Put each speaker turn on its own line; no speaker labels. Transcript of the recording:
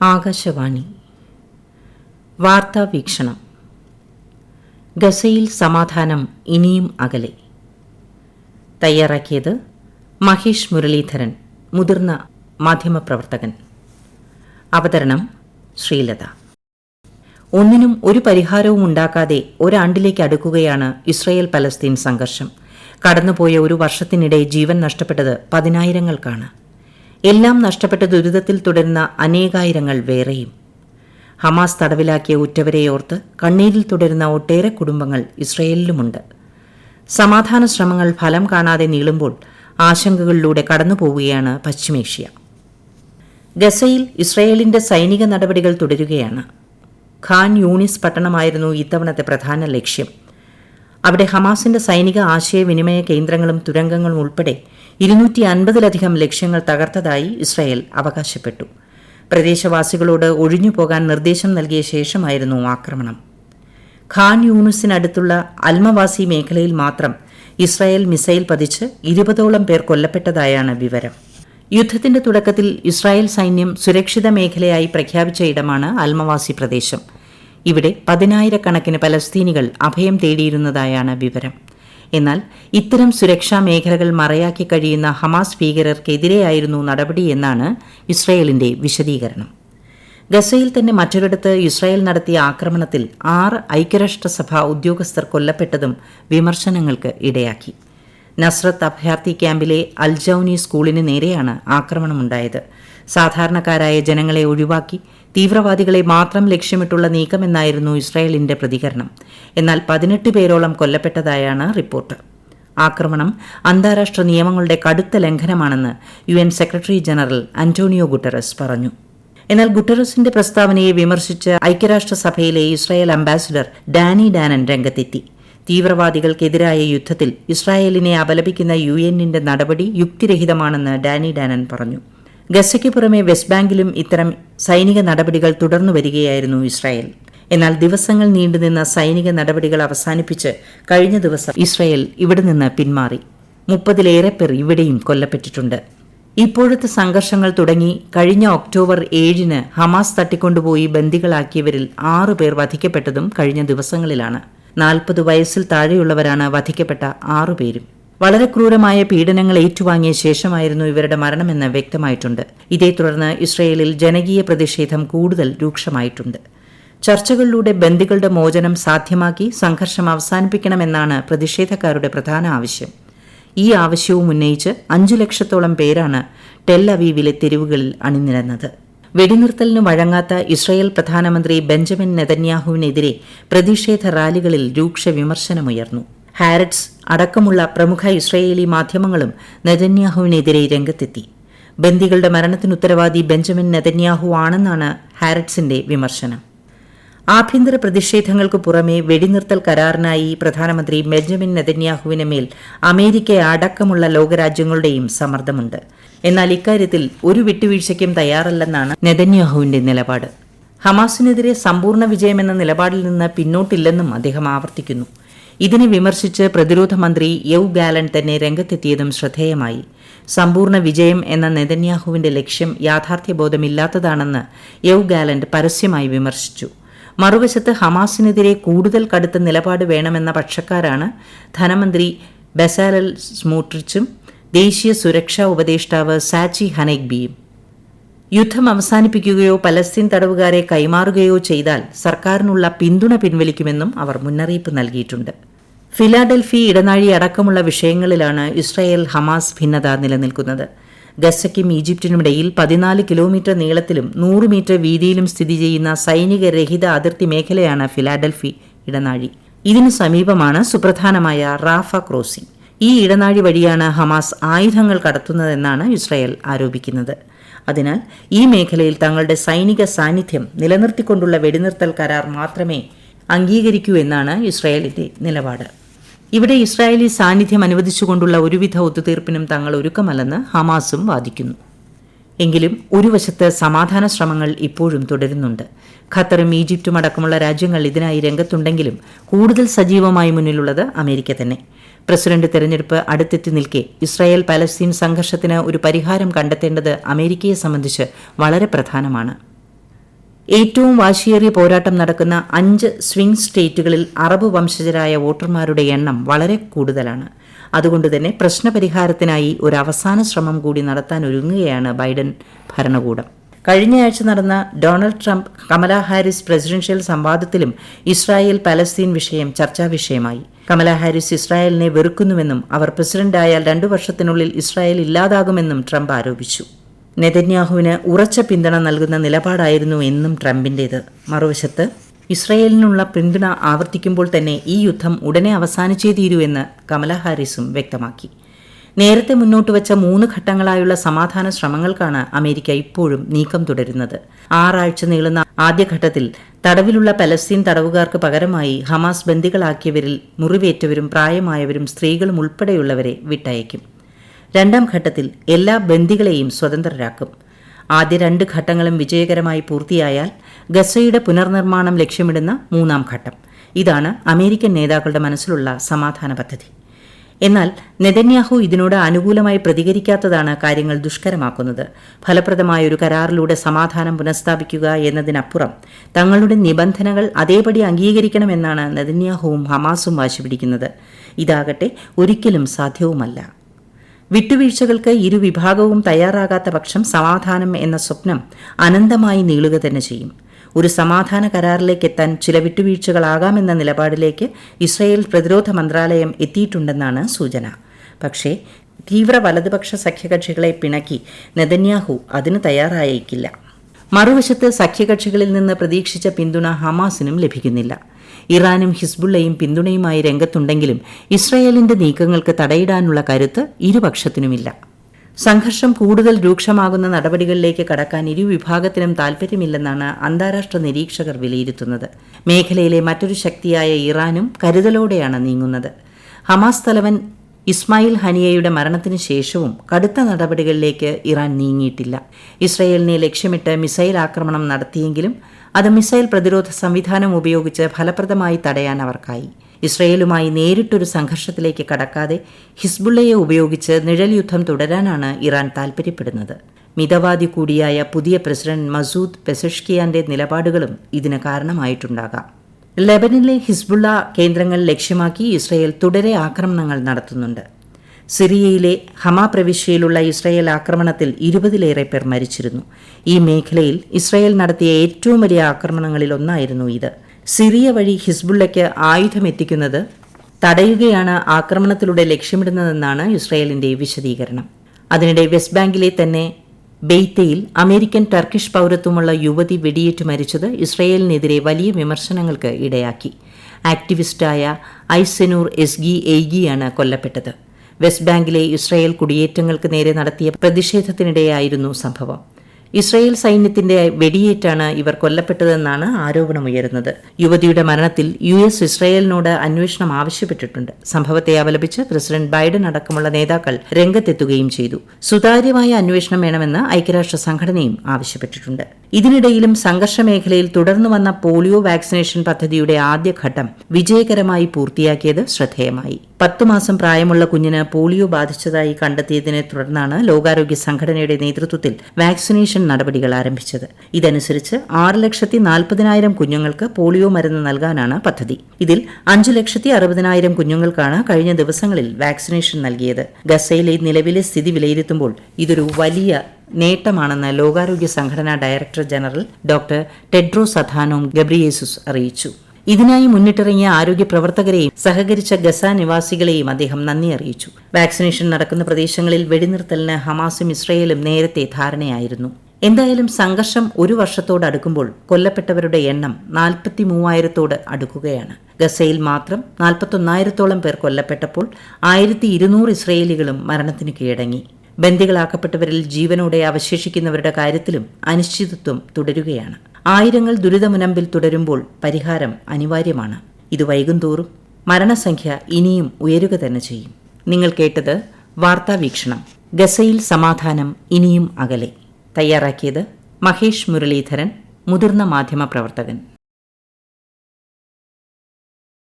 ആകാശവാണി. വാർത്താ വീക്ഷണം ഗസയിൽ സമാധാനം ഇനിയും അകലെ. തയ്യാറാക്കിയത് മഹേഷ് മുരളീധരൻ മുതിർന്ന മാധ്യമപ്രവർത്തകൻ. അവതരണം ശ്രീലത. ഒന്നിനും ഒരു പരിഹാരവും ഉണ്ടാക്കാതെ ഒരാണ്ടിലേക്ക് അടുക്കുകയാണ് ഇസ്രയേൽ പലസ്തീൻ സംഘർഷം. കടന്നുപോയ ഒരു വർഷത്തിനിടെ ജീവൻ നഷ്ടപ്പെട്ടത് പതിനായിരങ്ങൾക്കാണ്. എല്ലാം നഷ്ടപ്പെട്ട ദുരിതത്തിൽ തുടരുന്ന അനേകായിരങ്ങൾ വേറെയും. ഹമാസ് തടവിലാക്കിയ ഉറ്റവരെയോർത്ത് കണ്ണീരിൽ തുടരുന്ന ഒട്ടേറെ കുടുംബങ്ങൾ ഇസ്രയേലിലുമുണ്ട്. സമാധാന ശ്രമങ്ങൾ ഫലം കാണാതെ നീളുമ്പോൾ ആശങ്കകളിലൂടെ കടന്നുപോവുകയാണ് പശ്ചിമേഷ്യ. ഗസയിൽ ഇസ്രയേലിന്റെ സൈനിക നടപടികൾ തുടരുകയാണ്. ഖാൻ യൂണിസ് പട്ടണമായിരുന്നു ഇത്തവണത്തെ പ്രധാന ലക്ഷ്യം. അവിടെ ഹമാസിന്റെ സൈനിക ആശയവിനിമയ കേന്ദ്രങ്ങളും തുരങ്കങ്ങളും ഉൾപ്പെടെ ഇരുന്നൂറ്റി അൻപതിലധികം ലക്ഷ്യങ്ങൾ തകർത്തതായി ഇസ്രായേൽ അവകാശപ്പെട്ടു. പ്രദേശവാസികളോട് ഒഴിഞ്ഞു പോകാൻ നിർദ്ദേശം നൽകിയ ശേഷമായിരുന്നു ആക്രമണം. ഖാൻ യൂണിസിനടുത്തുള്ള അൽമവാസി മേഖലയിൽ മാത്രം ഇസ്രായേൽ മിസൈൽ പതിച്ച് ഇരുപതോളം പേർ കൊല്ലപ്പെട്ടതായാണ് വിവരം. യുദ്ധത്തിന്റെ തുടക്കത്തിൽ ഇസ്രായേൽ സൈന്യം സുരക്ഷിത മേഖലയായി പ്രഖ്യാപിച്ച ഇടമാണ് അൽമവാസി പ്രദേശം. ഇവിടെ പതിനായിരക്കണക്കിന് പലസ്തീനികൾ അഭയം തേടിയിരുന്നതായാണ് വിവരം. എന്നാൽ ഇത്തരം സുരക്ഷാ മേഖലകൾ മറയാക്കി കഴിയുന്ന ഹമാസ് ഭീകരർക്കെതിരെയായിരുന്നു നടപടിയെന്നാണ് ഇസ്രയേലിന്റെ വിശദീകരണം. ഗസയിൽ തന്നെ മറ്റൊരിടത്ത് ഇസ്രായേൽ നടത്തിയ ആക്രമണത്തിൽ ആറ് ഐക്യരാഷ്ട്രസഭ ഉദ്യോഗസ്ഥർ കൊല്ലപ്പെട്ടതും വിമർശനങ്ങൾക്ക് ഇടയാക്കി. നസ്രത്ത് അഭയാർത്ഥി ക്യാമ്പിലെ അൽജൌനി സ്കൂളിന് നേരെയാണ് ആക്രമണമുണ്ടായത്. സാധാരണക്കാരായ ജനങ്ങളെ ഒഴിവാക്കി തീവ്രവാദികളെ മാത്രം ലക്ഷ്യമിട്ടുള്ള നീക്കമെന്നായിരുന്നു ഇസ്രായേലിന്റെ പ്രതികരണം. എന്നാൽ പതിനെട്ട് പേരോളം കൊല്ലപ്പെട്ടതായാണ് റിപ്പോർട്ട്. ആക്രമണം അന്താരാഷ്ട്ര നിയമങ്ങളുടെ കടുത്ത ലംഘനമാണെന്ന് U N secretary general Antonio Guterres പറഞ്ഞു. എന്നാൽ ഗുട്ടറസിന്റെ പ്രസ്താവനയെ വിമർശിച്ച് ഐക്യരാഷ്ട്രസഭയിലെ ഇസ്രായേൽ അംബാസിഡർ ഡാനി ഡാനൻ രംഗത്തെത്തി. തീവ്രവാദികൾക്കെതിരായ യുദ്ധത്തിൽ ഇസ്രായേലിനെ അപലപിക്കുന്ന യു എന്നിന്റെ നടപടി യുക്തിരഹിതമാണെന്ന് ഡാനി ഡാനൻ പറഞ്ഞു. ഗസയ്ക്ക് പുറമെ വെസ്റ്റ് ബാങ്കിലും ഇത്തരം സൈനിക നടപടികൾ തുടർന്നു വരികയായിരുന്നു ഇസ്രായേൽ. എന്നാൽ ദിവസങ്ങൾ നീണ്ടുനിന്ന സൈനിക നടപടികൾ അവസാനിപ്പിച്ച് കഴിഞ്ഞ ദിവസം ഇസ്രായേൽ ഇവിടെ നിന്ന് പിന്മാറി. മുപ്പതിലേറെ പേർ ഇവിടെയും കൊല്ലപ്പെട്ടിട്ടുണ്ട്. ഇപ്പോഴത്തെ സംഘർഷങ്ങൾ തുടങ്ങി കഴിഞ്ഞ ഒക്ടോബർ ഏഴിന് ഹമാസ് തട്ടിക്കൊണ്ടുപോയി ബന്ദികളാക്കിയവരിൽ ആറു പേർ വധിക്കപ്പെട്ടതും കഴിഞ്ഞ ദിവസങ്ങളിലാണ്. നാൽപ്പത് വയസ്സിൽ താഴെയുള്ളവരാണ് വധിക്കപ്പെട്ട ആറുപേരും വളരെ ക്രൂരമായ പീഡനങ്ങൾ ഏറ്റുവാങ്ങിയ ശേഷമായിരുന്നു ഇവരുടെ മരണമെന്ന് വ്യക്തമായിട്ടുണ്ട്. ഇതേ തുടർന്ന് ഇസ്രയേലിൽ ജനകീയ പ്രതിഷേധം കൂടുതൽ രൂക്ഷമായിട്ടുണ്ട്. ചർച്ചകളിലൂടെ ബന്ദികളുടെ മോചനം സാധ്യമാക്കി സംഘർഷം അവസാനിപ്പിക്കണമെന്നാണ് പ്രതിഷേധക്കാരുടെ പ്രധാന ആവശ്യം. ഈ ആവശ്യവും ഉന്നയിച്ച് അഞ്ചു ലക്ഷത്തോളം പേരാണ് ടെൽ അവീവിലെ തെരുവുകളിൽ അണിനിരന്നത്. വെടിനിർത്തലിന് വഴങ്ങാത്ത ഇസ്രയേൽ പ്രധാനമന്ത്രി ബെഞ്ചമിൻ നെതന്യാഹുവിനെതിരെ പ്രതിഷേധ റാലികളിൽ രൂക്ഷ വിമർശനമുയർന്നു. ഹാരറ്റ്സ് അടക്കമുള്ള പ്രമുഖ ഇസ്രയേലി മാധ്യമങ്ങളും നെതന്യാഹുവിനെതിരെ രംഗത്തെത്തി. ബന്ദികളുടെ മരണത്തിന് ഉത്തരവാദി ബെഞ്ചമിൻ നെതന്യാഹു ആണെന്നാണ് ഹാരറ്റ്സിന്റെ വിമർശനം. ആഭ്യന്തര പ്രതിഷേധങ്ങൾക്ക് പുറമെ വെടിനിർത്തൽ കരാറിനായി പ്രധാനമന്ത്രി ബെഞ്ചമിൻ നെതന്യാഹുവിന് മേൽ അമേരിക്ക അടക്കമുള്ള ലോകരാജ്യങ്ങളുടെയും സമ്മർദ്ദമുണ്ട്. എന്നാൽ ഇക്കാര്യത്തിൽ ഒരു വിട്ടുവീഴ്ചയ്ക്കും തയ്യാറല്ലെന്നാണ് നെതന്യാഹുവിന്റെ നിലപാട്. ഹമാസിനെതിരെ സമ്പൂർണ വിജയമെന്ന നിലപാടിൽ നിന്ന് പിന്നോട്ടില്ലെന്നും അദ്ദേഹം ആവർത്തിക്കുന്നു. ഇതിനെ വിമർശിച്ച് പ്രതിരോധ മന്ത്രി യൌ ഗാലൻ തന്നെ രംഗത്തെത്തിയതും ശ്രദ്ധേയമായി. സമ്പൂർണ വിജയം എന്ന നെതന്യാഹുവിന്റെ ലക്ഷ്യം യാഥാർത്ഥ്യബോധമില്ലാത്തതാണെന്ന് യൌ ഗാലന്റ് പരസ്യമായി വിമർശിച്ചു. മറുവശത്ത് ഹമാസിനെതിരെ കൂടുതൽ കടുത്ത നിലപാട് വേണമെന്ന പക്ഷക്കാരാണ് ധനമന്ത്രി ബസാലൽ സ്മൂട്രിച്ചും ദേശീയ സുരക്ഷാ ഉപദേഷ്ടാവ് സാച്ചി ഹനേഗ്ബിയും യുദ്ധം അവസാനിപ്പിക്കുകയോ പലസ്തീൻ തടവുകാരെ കൈമാറുകയോ ചെയ്താൽ സർക്കാരിനുള്ള പിന്തുണ പിൻവലിക്കുമെന്നും അവർ മുന്നറിയിപ്പ് നൽകിയിട്ടുണ്ട്. ഫിലാഡൽഫി ഇടനാഴി അടക്കമുള്ള വിഷയങ്ങളിലാണ് ഇസ്രായേൽ ഹമാസ് ഭിന്നത നിലനിൽക്കുന്നത്. ഗസയ്ക്കും ഈജിപ്തിനുമിടയിൽ പതിനാല് കിലോമീറ്റർ നീളത്തിലും നൂറ് മീറ്റർ വീതിയിലും സ്ഥിതി ചെയ്യുന്ന സൈനിക രഹിത അതിർത്തി മേഖലയാണ് ഫിലാഡൽഫി ഇടനാഴി. ഇതിനു സമീപമാണ് സുപ്രധാനമായ റാഫ ക്രോസിംഗ്. ഈ ഇടനാഴി വഴിയാണ് ഹമാസ് ആയുധങ്ങൾ കടത്തുന്നതെന്നാണ് ഇസ്രായേൽ ആരോപിക്കുന്നത്. അതിനാൽ ഈ മേഖലയിൽ തങ്ങളുടെ സൈനിക സാന്നിധ്യം നിലനിർത്തിക്കൊണ്ടുള്ള വെടിനിർത്തൽ കരാർ മാത്രമേ അംഗീകരിക്കൂ എന്നാണ് ഇസ്രായേലിന്റെ നിലപാട്. ഇവിടെ ഇസ്രായേലി സാന്നിധ്യം അനുവദിച്ചുകൊണ്ടുള്ള ഒരുവിധ ഒത്തുതീർപ്പിനും തങ്ങൾ ഒരുക്കമല്ലെന്ന് ഹമാസും വാദിക്കുന്നു. എങ്കിലും ഒരു വശത്ത് സമാധാന ശ്രമങ്ങൾ ഇപ്പോഴും തുടരുന്നുണ്ട്. ഖത്തറും ഈജിപ്തും അടക്കമുള്ള രാജ്യങ്ങൾ ഇതിനായി രംഗത്തുണ്ടെങ്കിലും കൂടുതൽ സജീവമായി മുന്നിലുള്ളത് അമേരിക്ക തന്നെ. പ്രസിഡന്റ് തെരഞ്ഞെടുപ്പ് അടുത്തെത്തി നിൽക്കെ ഇസ്രായേൽ പലസ്തീൻ സംഘർഷത്തിന് ഒരു പരിഹാരം കണ്ടെത്തേണ്ടത് അമേരിക്കയെ സംബന്ധിച്ച് വളരെ പ്രധാനമാണ്. ഏറ്റവും വാശിയേറിയ പോരാട്ടം നടക്കുന്ന അഞ്ച് സ്വിംഗ് സ്റ്റേറ്റുകളിൽ അറബ് വംശജരായ വോട്ടർമാരുടെ എണ്ണം വളരെ കൂടുതലാണ്. അതുകൊണ്ടുതന്നെ പ്രശ്നപരിഹാരത്തിനായി ഒരു അവസാന ശ്രമം കൂടി നടത്താൻ ഒരുങ്ങുകയാണ് ബൈഡൻ ഭരണകൂടം. കഴിഞ്ഞയാഴ്ച നടന്ന Donald Trump Kamala Harris presidential സംവാദത്തിലും Israel Palestine വിഷയം ചർച്ചാ വിഷയമായി. കമല ഹാരിസ് ഇസ്രായേലിനെ വെറുക്കുന്നുവെന്നും അവർ പ്രസിഡന്റായാൽ രണ്ടു വർഷത്തിനുള്ളിൽ ഇസ്രായേൽ ഇല്ലാതാകുമെന്നും ട്രംപ് ആരോപിച്ചു. നെതന്യാഹുവിന് ഉറച്ച പിന്തുണ നൽകുന്ന നിലപാടായിരുന്നു എന്നും ട്രംപിന്റേത്. മറുവശത്ത് ഇസ്രായേലിനുള്ള പിന്തുണ ആവർത്തിക്കുമ്പോൾ തന്നെ ഈ യുദ്ധം ഉടനെ അവസാനിച്ചേ തീരൂ എന്ന് കമല ഹാരിസും വ്യക്തമാക്കി. നേരത്തെ മുന്നോട്ട് വച്ച മൂന്ന് ഘട്ടങ്ങളായുള്ള സമാധാന ശ്രമങ്ങൾക്കാണ് അമേരിക്ക ഇപ്പോഴും നീക്കം തുടരുന്നത്. ആറാഴ്ച നീളുന്ന ആദ്യഘട്ടത്തിൽ തടവിലുള്ള പലസ്തീൻ തടവുകാർക്ക് പകരമായി ഹമാസ് ബന്ദികളാക്കിയവരിൽ മുറിവേറ്റവരും പ്രായമായവരും സ്ത്രീകളും ഉൾപ്പെടെയുള്ളവരെ വിട്ടയക്കും. രണ്ടാം ഘട്ടത്തിൽ എല്ലാ ബന്ദികളെയും സ്വതന്ത്രരാക്കും. ആദ്യ രണ്ട് ഘട്ടങ്ങളും വിജയകരമായി പൂർത്തിയായാൽ ഗസയുടെ പുനർനിർമ്മാണം ലക്ഷ്യമിടുന്ന മൂന്നാം ഘട്ടം. ഇതാണ് അമേരിക്കൻ നേതാക്കളുടെ മനസ്സിലുള്ള സമാധാന പദ്ധതി. എന്നാൽ നെതന്യാഹു ഇതിനോട് അനുകൂലമായി പ്രതികരിക്കാത്തതാണ് കാര്യങ്ങൾ ദുഷ്കരമാക്കുന്നത്. ഫലപ്രദമായ ഒരു കരാറിലൂടെ സമാധാനം പുനഃസ്ഥാപിക്കുക എന്നതിനപ്പുറം തങ്ങളുടെ നിബന്ധനകൾ അതേപടി അംഗീകരിക്കണമെന്നാണ് നെതന്യാഹുവും ഹമാസും വാശിപിടിക്കുന്നത്. ഇതാകട്ടെ ഒരിക്കലും സാധ്യവുമല്ല. വിട്ടുവീഴ്ചകൾക്ക് ഇരുവിഭാഗവും തയ്യാറാകാത്ത പക്ഷം സമാധാനം എന്ന സ്വപ്നം അനന്തമായി നീളുക തന്നെ ചെയ്യും. ഒരു സമാധാന കരാറിലേക്ക് എത്താൻ ചില വിട്ടുവീഴ്ചകളാകാമെന്ന നിലപാടിലേക്ക് ഇസ്രയേൽ പ്രതിരോധ മന്ത്രാലയം എത്തിയിട്ടുണ്ടെന്നാണ് സൂചന. പക്ഷേ തീവ്ര വലതുപക്ഷ സഖ്യകക്ഷികളെ പിണക്കി നെതന്യാഹു അതിന് തയ്യാറായേക്കില്ല. മറുവശത്ത് സഖ്യകക്ഷികളിൽ നിന്ന് പ്രതീക്ഷിച്ച പിന്തുണ ഹമാസിനും ലഭിക്കുന്നില്ല. ഇറാനും ഹിസ്ബുള്ളയും പിന്തുണയുമായി രംഗത്തുണ്ടെങ്കിലും ഇസ്രയേലിന്റെ നീക്കങ്ങൾക്ക് തടയിടാനുള്ള കരുത്ത് ഇരുപക്ഷത്തിനുമില്ല. സംഘർഷം കൂടുതൽ രൂക്ഷമാകുന്ന നടപടികളിലേക്ക് കടക്കാൻ ഇരുവിഭാഗത്തിനും താൽപര്യമില്ലെന്നാണ് അന്താരാഷ്ട്ര നിരീക്ഷകർ വിലയിരുത്തുന്നത്. മേഖലയിലെ മറ്റൊരു ശക്തിയായ ഇറാനും കരുതലോടെയാണ് നീങ്ങുന്നത്. ഹമാസ് തലവൻ ഇസ്മായിൽ ഹനിയയുടെ മരണത്തിന് ശേഷവും കടുത്ത നടപടികളിലേക്ക് ഇറാൻ നീങ്ങിയിട്ടില്ല. ഇസ്രയേലിനെ ലക്ഷ്യമിട്ട് മിസൈൽ ആക്രമണം നടത്തിയെങ്കിലും അത് മിസൈൽ പ്രതിരോധ സംവിധാനം ഉപയോഗിച്ച് ഫലപ്രദമായി തടയാൻ അവർക്കായി. ഇസ്രയേലുമായി നേരിട്ടൊരു സംഘർഷത്തിലേക്ക് കടക്കാതെ ഹിസ്ബുള്ളയെ ഉപയോഗിച്ച് നിഴൽ യുദ്ധം തുടരാനാണ് ഇറാൻ താൽപര്യപ്പെടുന്നത്. മിതവാദി കൂടിയായ പുതിയ പ്രസിഡന്റ് മസൂദ് പെസഷ്കിയാന്റെ നിലപാടുകളും ഇതിന് കാരണമായിട്ടുണ്ടാകാം. ലെബനിലെ ഹിസ്ബുള്ള കേന്ദ്രങ്ങൾ ലക്ഷ്യമാക്കി ഇസ്രയേൽ തുടരെ ആക്രമണങ്ങൾ നടത്തുന്നുണ്ട്. സിറിയയിലെ ഹമാ പ്രവിശ്യയിലുള്ള ഇസ്രയേൽ ആക്രമണത്തിൽ ഇരുപതിലേറെ പേർ മരിച്ചിരുന്നു. ഈ മേഖലയിൽ ഇസ്രയേൽ നടത്തിയ ഏറ്റവും വലിയ ആക്രമണങ്ങളിൽ ഒന്നായിരുന്നു ഇത്. സിറിയ വഴി ഹിസ്ബുള്ളയ്ക്ക് ആയുധമെത്തിക്കുന്നത് തടയുകയാണ് ആക്രമണത്തിലൂടെ ലക്ഷ്യമിടുന്നതെന്നാണ് ഇസ്രായേലിന്റെ വിശദീകരണം. അതിനിടെ വെസ്റ്റ് ബാങ്കിലെ തന്നെ ബെയ്ത്തയിൽ അമേരിക്കൻ ടർക്കിഷ് പൗരത്വമുള്ള യുവതി വെടിയേറ്റ് മരിച്ചത് ഇസ്രയേലിനെതിരെ വലിയ വിമർശനങ്ങൾക്ക് ഇടയാക്കി. ആക്ടിവിസ്റ്റായ ഐസെനൂർ എസ്ഗി എയ്ഗിയാണ് കൊല്ലപ്പെട്ടത്. വെസ്റ്റ് ബാങ്കിലെ ഇസ്രയേൽ കുടിയേറ്റങ്ങൾക്ക് നേരെ നടത്തിയ പ്രതിഷേധത്തിനിടെയായിരുന്നു സംഭവം. ഇസ്രയേൽ സൈന്യത്തിന്റെ വെടിയേറ്റാണ് ഇവർ കൊല്ലപ്പെട്ടതെന്നാണ് ആരോപണമുയരുന്നത്. യുവതിയുടെ മരണത്തിൽ യു എസ് ഇസ്രയേലിനോട് അന്വേഷണം ആവശ്യപ്പെട്ടിട്ടുണ്ട്. സംഭവത്തെ അപലപിച്ച് പ്രസിഡന്റ് ബൈഡൻ അടക്കമുള്ള നേതാക്കൾ രംഗത്തെത്തുകയും ചെയ്തു. സുതാര്യമായ അന്വേഷണം വേണമെന്ന് ഐക്യരാഷ്ട്ര സംഘടനയും ആവശ്യപ്പെട്ടിട്ടുണ്ട്. ഇതിനിടയിലും സംഘർഷ മേഖലയിൽ തുടർന്നു വന്ന പോളിയോ വാക്സിനേഷൻ പദ്ധതിയുടെ ആദ്യഘട്ടം വിജയകരമായി പൂർത്തിയാക്കിയത് ശ്രദ്ധേയമായി. പത്തു മാസം പ്രായമുള്ള കുഞ്ഞിന് പോളിയോ ബാധിച്ചതായി കണ്ടെത്തിയതിനെ തുടർന്നാണ് ലോകാരോഗ്യ സംഘടനയുടെ നേതൃത്വത്തിൽ വാക്സിനേഷൻ നടപടികൾ ആരംഭിച്ചത്. ഇതനുസരിച്ച് ആറ് ലക്ഷത്തി നാൽപ്പതിനായിരം കുഞ്ഞുങ്ങൾക്ക് പോളിയോ മരുന്ന് നൽകാനാണ് പദ്ധതി. ഇതിൽ അഞ്ചു ലക്ഷത്തി അറുപതിനായിരം കുഞ്ഞുങ്ങൾക്കാണ് കഴിഞ്ഞ ദിവസങ്ങളിൽ വാക്സിനേഷൻ നൽകിയത്. ഗസയിലെ നിലവിലെ സ്ഥിതി വിലയിരുത്തുമ്പോൾ ഇതൊരു വലിയ നേട്ടമാണെന്ന് ലോകാരോഗ്യ സംഘടനാ director general doctor Tedros Adhanom Ghebreyesus അറിയിച്ചു. ഇതിനായി മുന്നിട്ടിറങ്ങിയ ആരോഗ്യ പ്രവർത്തകരെയും സഹകരിച്ച ഗസ നിവാസികളെയും അദ്ദേഹം നന്ദി അറിയിച്ചു. വാക്സിനേഷൻ നടക്കുന്ന പ്രദേശങ്ങളിൽ വെടിനിർത്തലിന് ഹമാസും ഇസ്രയേലും നേരത്തെ ധാരണയായിരുന്നു. എന്തായാലും സംഘർഷം ഒരു വർഷത്തോട് അടുക്കുമ്പോൾ കൊല്ലപ്പെട്ടവരുടെ എണ്ണം നാൽപ്പത്തി മൂവായിരത്തോട് അടുക്കുകയാണ്. ഗസയിൽ മാത്രം നാൽപ്പത്തൊന്നായിരത്തോളം പേർ കൊല്ലപ്പെട്ടപ്പോൾ ആയിരത്തി ഇരുന്നൂറ് ഇസ്രയേലികളും മരണത്തിന് കീഴടങ്ങി. ബന്ദികളാക്കപ്പെട്ടവരിൽ ജീവനോടെ അവശേഷിക്കുന്നവരുടെ കാര്യത്തിലും അനിശ്ചിതത്വം തുടരുകയാണ്. ആയിരങ്ങൾ ദുരിതമുനമ്പിൽ തുടരുമ്പോൾ പരിഹാരം അനിവാര്യമാണ്. ഇത് വൈകുന്തോറും മരണസംഖ്യ ഇനിയും ഉയരുക തന്നെ ചെയ്യും. നിങ്ങൾ കേട്ടത് വാർത്താവീക്ഷണം. ഗസയിൽ സമാധാനം ഇനിയും അകലെ. തയ്യാറാക്കിയത് മഹേഷ് മുരളീധരൻ മുതിർന്ന മാധ്യമ പ്രവർത്തകൻ